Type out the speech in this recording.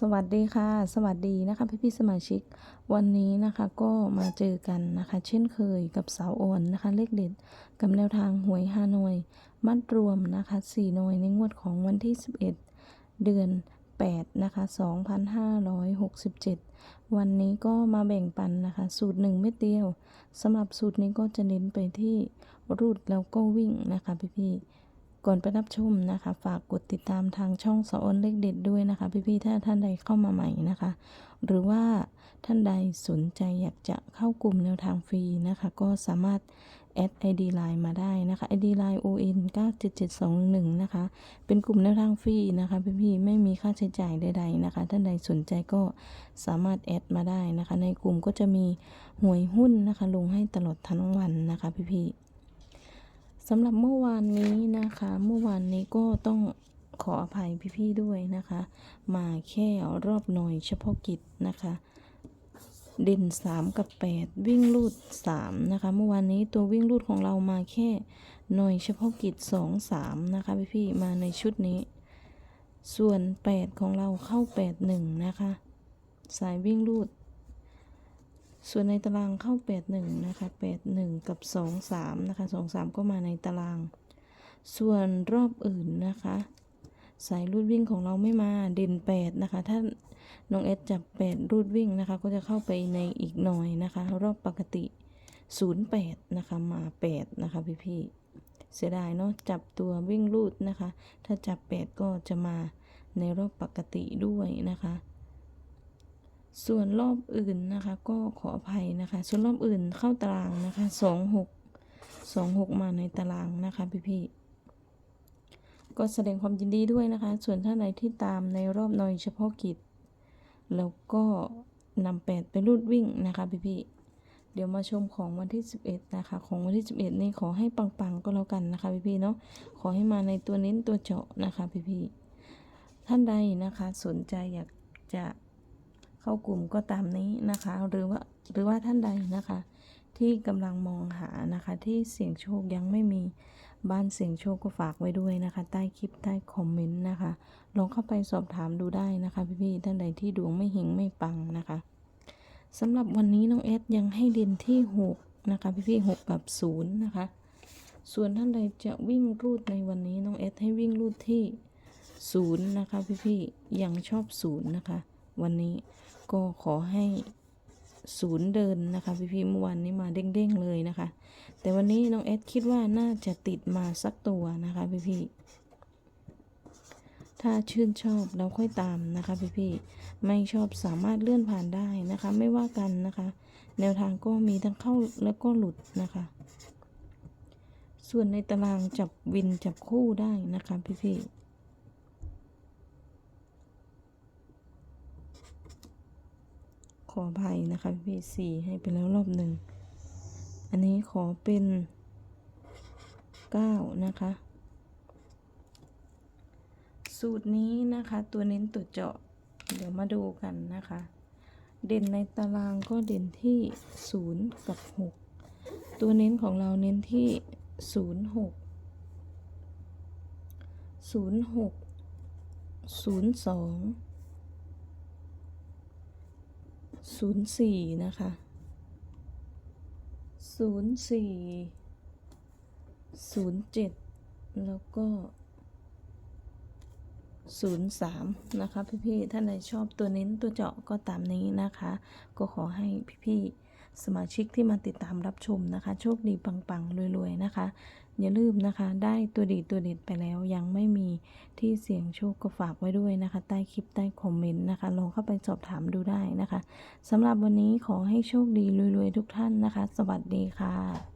สวัสดีค่ะ สวัสดีนะคะพี่พี่สมาชิก วันนี้นะคะก็มาเจอกันนะคะ เช่นเคยกับสาวโอนนะคะ เลขเด็ดกับแนวทางหวยฮานอยมัดรวมนะคะ4หน่วยในงวดของวันที่ 11 เดือน 8 นะคะ 2567 วันนี้ก็มาแบ่งปันนะคะ สูตร 1 เม็ดเดียวสำหรับสูตรนี้ก็จะเน้นไปที่รูดแล้วก็วิ่งนะคะพี่พี่ ก่อนไปรับชมนะคะ ฝากกดติดตามทางช่องสออนเลขเด็ดด้วยนะคะ พี่ๆถ้าท่านใดเข้ามาใหม่นะคะ หรือว่าท่านใดสนใจอยากจะเข้ากลุ่มแนวทางฟรีนะคะ ก็สามารถแอด ID Line มาได้นะคะ ID Line ON 97721นะคะ เป็นกลุ่มแนวทางฟรีนะคะพี่ๆไม่มีค่าใช้จ่ายใดๆนะคะ ท่านใดสนใจก็สามารถแอดมาได้นะคะ ในกลุ่มก็จะมีหวยหุ้นนะคะ ลงให้ตลอดทั้งวันนะคะพี่ๆ สำหรับเมื่อวานนี้นะคะ เมื่อวานนี้ก็ต้องขออภัยพี่ๆด้วยนะคะ มาแค่รอบหน่อยเฉพาะกิจนะคะ เด่น 3 กับ 8 วิ่งลูด 3 นะคะ เมื่อวานนี้ตัววิ่งลูดของเรามาแค่หน่อยเฉพาะกิจ 2 3 นะคะพี่ๆมาในชุดนี้ ส่วน 8 ของเราเข้า 8 1 นะคะ สายวิ่งลูด ส่วนในตารางเข้า 81 นะคะ 81 กับ 23 นะคะ 23 ก็มาในตาราง ส่วนรอบอื่นนะคะ สายรูดวิ่งของเราไม่มาเด่น 8 นะคะ ถ้าน้องเอสจับ 8 รูดวิ่งนะคะ ก็จะเข้าไปในอีกหน่อยนะคะ รอบปกติ 08 นะคะ มา 8 นะคะพี่ๆเสียดายเนาะจับตัววิ่งรูดนะคะ ถ้าจับ 8 ก็จะมาในรอบปกติด้วยนะคะ ส่วนรอบอื่นนะคะ ก็ขออภัยนะคะ ส่วนรอบอื่นเข้าตารางนะคะสองหกสองหกมาในตารางนะคะพี่ๆก็แสดงความยินดีด้วยนะคะ ส่วนท่านใดที่ตามในรอบหน่อยเฉพาะกิจ แล้วก็นำแปดไปรูดวิ่งนะคะพี่ๆเดี๋ยวมาชมของวันที่ 11 นะคะ ของวันที่ 11 นี้ขอให้ปังๆก็แล้วกันนะคะพี่ๆเนาะขอให้มาในตัวเน้นตัวเจาะนะคะพี่ๆท่านใดนะคะสนใจอยากจะ เข้ากลุ่มก็ตามนี้นะคะ หรือว่าหรือว่าท่านใดนะคะ ที่กำลังมองหานะคะ ที่เสี่ยงโชคยังไม่มีบ้านเสี่ยงโชคก็ฝากไว้ด้วยนะคะ ใต้คลิปใต้คอมเมนต์นะคะลองเข้าไปสอบถามดูได้นะคะ พี่ๆท่านใดที่ดวงไม่เฮงไม่ปังนะคะสำหรับวันนี้น้องเอสยังให้เด่นที่6นะคะ พี่ๆหกกับ0นะคะ ส่วนท่านใดจะวิ่งรูดในวันนี้น้องเอสให้วิ่งรูดที่ศูนย์นะคะ พี่ๆยังชอบศูนย์นะคะ วันนี้ก็ขอให้ศูนย์เดินนะคะพี่ๆเมื่อวานนี้มาเด้งๆเลยนะคะ แต่วันนี้น้องเอสคิดว่าน่าจะติดมาสักตัวนะคะพี่ๆถ้าชื่นชอบแล้วค่อยตามนะคะพี่ๆไม่ชอบสามารถเลื่อนผ่านได้นะคะ ไม่ว่ากันนะคะ แนวทางก็มีทั้งเข้าแล้วก็หลุดนะคะ ส่วนในตารางจับวินจับคู่ได้นะคะพี่ๆ ขออภัยนะคะพี่สี่ให้ไปแล้วรอบหนึ่ง อันนี้ขอเป็นเก้านะคะ สูตรนี้นะคะตัวเน้นตัวเจาะ เดี๋ยวมาดูกันนะคะ เด่นในตารางก็เด่นที่ศูนย์กับหกตัวเน้นของเราเน้นที่ศูนย์หกศูนย์หกศูนย์สอง ศูนย์สี่นะคะศูนย์สี่ศูนย์เจ็ดแล้วก็ศูนย์สามนะคะพี่ๆท่านใดชอบตัวเน้นตัวเจาะก็ตามนี้นะคะ ก็ขอให้พี่ๆสมาชิกที่มาติดตามรับชมนะคะ โชคดีปังๆรวยๆนะคะ อย่าลืมนะคะ ได้ตัวดีตัวเด็ดไปแล้วยังไม่มีที่เสี่ยงโชคก็ฝากไว้ด้วยนะคะ ใต้คลิปใต้คอมเมนต์นะคะลองเข้าไปสอบถามดูได้นะคะสำหรับวันนี้ขอให้โชคดีรวยๆทุกท่านนะคะ สวัสดีค่ะ